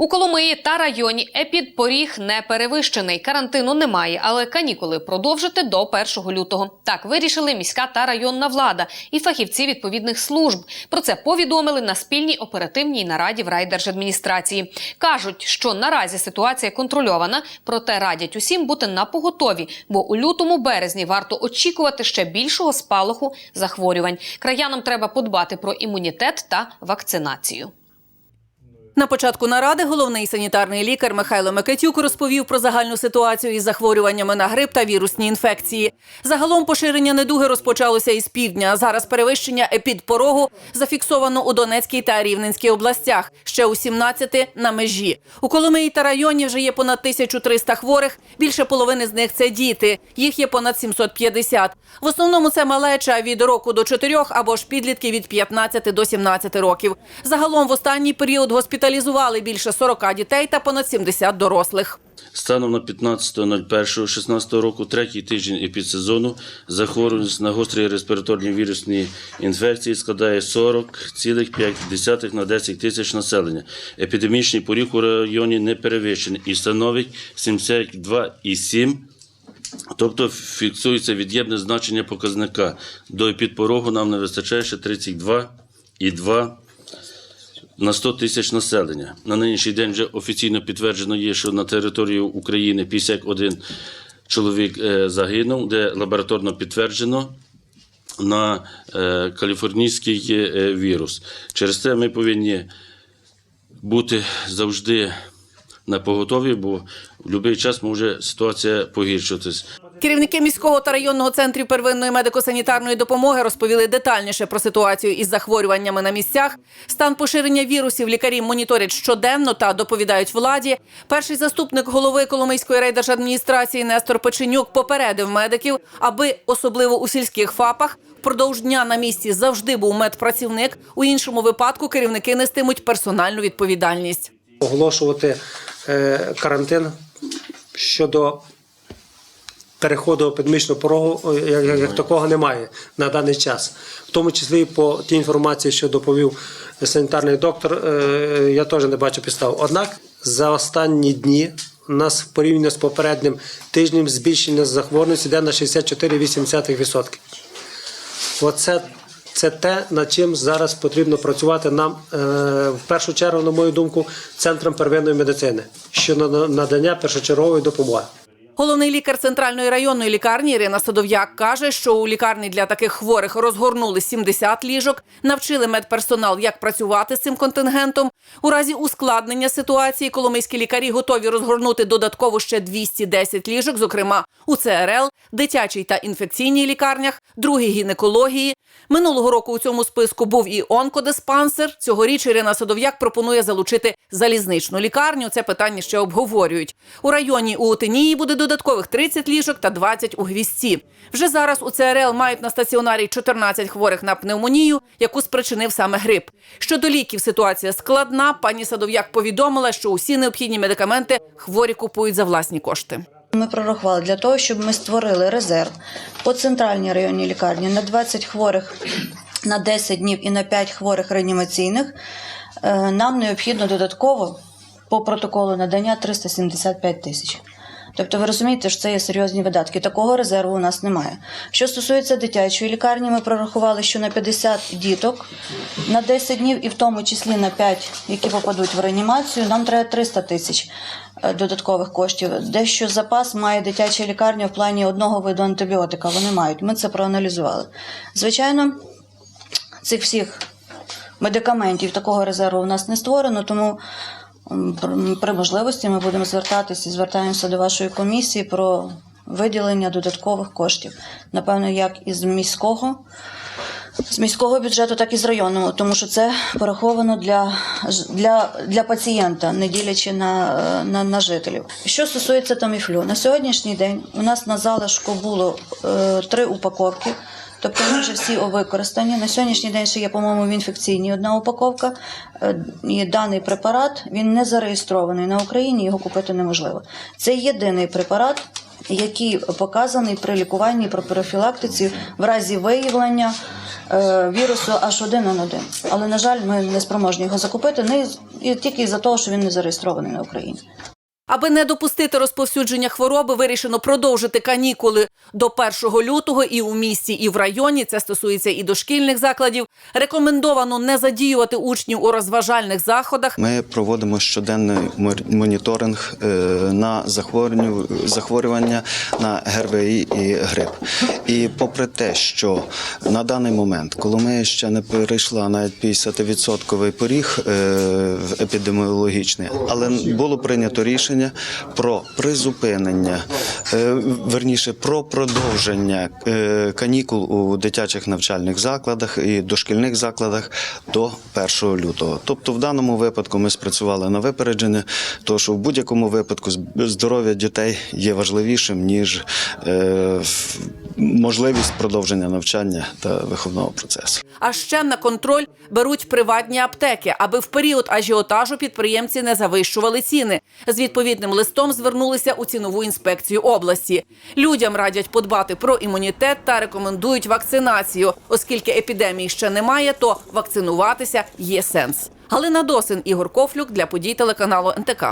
У Коломиї та районі епідпоріг не перевищений. Карантину немає, але канікули продовжити до 1 лютого. Так вирішили міська та районна влада і фахівці відповідних служб. Про це повідомили на спільній оперативній нараді в райдержадміністрації. кажуть, що наразі ситуація контрольована, проте радять усім бути на поготові, бо у лютому березні варто очікувати ще більшого спалаху захворювань. Краянам треба подбати про імунітет та вакцинацію. На початку наради головний санітарний лікар Михайло Микитюк розповів про загальну ситуацію із захворюваннями на грип та вірусні інфекції. Загалом поширення недуги розпочалося із півдня. Зараз перевищення епідпорогу зафіксовано у Донецькій та Рівненській областях, ще у 17 на межі. У Коломиї та районі вже є понад 1300 хворих. Більше половини з них це діти. Їх є понад 750. В основному це малеча від року до 4 або ж підлітки від 15 до 17 років. Загалом в останній період госпіталізували більше 40 дітей та понад 70 дорослих. Станом на 15.01.16 року, третій тиждень епідсезону, захворюваність на гострі респіраторні вірусні інфекції складає 40,5 на 10 тисяч населення. Епідемічний поріг у районі не перевищений і становить 72,7 Тобто фіксується від'ємне значення показника. До епідпорогу нам не вистачає ще 32,2 на 100 тисяч населення. На нинішній день вже офіційно підтверджено є, що на території України 51 чоловік е, загинув, де лабораторно підтверджено на е, каліфорнійський е, вірус. Через це ми повинні бути завжди на поготові, бо в будь-який час може ситуація погіршитись. Керівники міського та районного центрів первинної медико-санітарної допомоги розповіли детальніше про ситуацію із захворюваннями на місцях. Стан поширення вірусів лікарі моніторять щоденно та доповідають владі. Перший заступник голови Коломийської райдержадміністрації Нестор Печенюк попередив медиків, аби особливо у сільських ФАПах впродовж дня на місці завжди був медпрацівник. У іншому випадку керівники нестимуть персональну відповідальність. оголошувати е, карантин щодо переходу епідемічного порогу, е, як, як, такого немає на даний час. В тому числі по тій інформації, що доповів санітарний доктор, е, я теж не бачу підстав. Однак за останні дні у нас порівняно з попереднім тижнем збільшення захворюваності йде на 64,8%. Оце це те, над чим зараз потрібно працювати нам е, в першу чергу, на мою думку, центром первинної медицини щодо на- надання першочергової допомоги. Головний лікар центральної районної лікарні Ірина Садов'як каже, що у лікарні для таких хворих розгорнули 70 ліжок, навчили медперсонал, як працювати з цим контингентом. У разі ускладнення ситуації коломийські лікарі готові розгорнути додатково ще 210 ліжок, зокрема у ЦРЛ, дитячій та інфекційній лікарнях, другій гінекології. Минулого року у цьому списку був і онкодиспансер. Цьогоріч Ірина Садов'як пропонує залучити залізничну лікарню. Це питання ще обговорюють. У районі у Отинії буде додаткових 30 ліжок та 20 у Гвісті. Вже зараз у ЦРЛ мають на стаціонарі 14 хворих на пневмонію, яку спричинив саме грип. Щодо ліків ситуація складна. Пані Садов'як повідомила, що усі необхідні медикаменти хворі купують за власні кошти. Ми прорахували для того, щоб ми створили резерв по центральній районній лікарні на 20 хворих на 10 днів і на 5 хворих реанімаційних. Е, Нам необхідно додатково по протоколу надання 375 тисяч. Тобто ви розумієте, що це є серйозні видатки. Такого резерву у нас немає. Що стосується дитячої лікарні, ми прорахували, що на 50 діток на 10 днів, і в тому числі на 5, які попадуть в реанімацію, нам треба 300 тисяч додаткових коштів. Дещо запас має дитяча лікарня в плані одного виду антибіотика. Вони мають. Ми це проаналізували. Звичайно, цих всіх медикаментів такого резерву у нас не створено, тому при можливості ми будемо звертатися і звертаємося до вашої комісії про виділення додаткових коштів. Напевно, як із міського. З міського бюджету, так і з районного, тому що це пораховано для, для, для пацієнта, не ділячи на, е, на, на жителів. Що стосується таміфлю, на сьогоднішній день у нас на залишку було е, три упаковки. Тобто вони вже всі використані. На сьогоднішній день ще є, по-моєму, в інфекційній одна упаковка. Е, І даний препарат він не зареєстрований на Україні, його купити неможливо. Це єдиний препарат, який показаний при лікуванні при профілактиці в разі виявлення е, вірусу H1N1. Але, на жаль, ми не спроможні його закупити не з- і тільки із-за того, що він не зареєстрований на Україні. Аби не допустити розповсюдження хвороби, вирішено продовжити канікули до 1 лютого і у місті, і в районі. Це стосується і дошкільних закладів. Рекомендовано не задіювати учнів у розважальних заходах. Ми проводимо щоденний моніторинг е, на захворювання, на ГРВІ і грип. І попри те, що на даний момент, коли ми ще не перейшла навіть 50% поріг е, епідеміологічний, але було прийнято рішення про призупинення, верніше про продовження е, канікул у дитячих навчальних закладах і дошкільних закладах до 1 лютого. Тобто, в даному випадку ми спрацювали на випередження, тому що в будь-якому випадку здоров'я дітей є важливішим ніж е, можливість продовження навчання та виховного процесу. А ще на контроль беруть приватні аптеки, аби в період ажіотажу підприємці не завищували ціни. З відповідним листом звернулися у цінову інспекцію області. Людям радять подбати про імунітет та рекомендують вакцинацію, оскільки епідемії ще немає, то вакцинуватися є сенс. Галина Досин, Ігор Кофлюк для подій телеканалу НТК.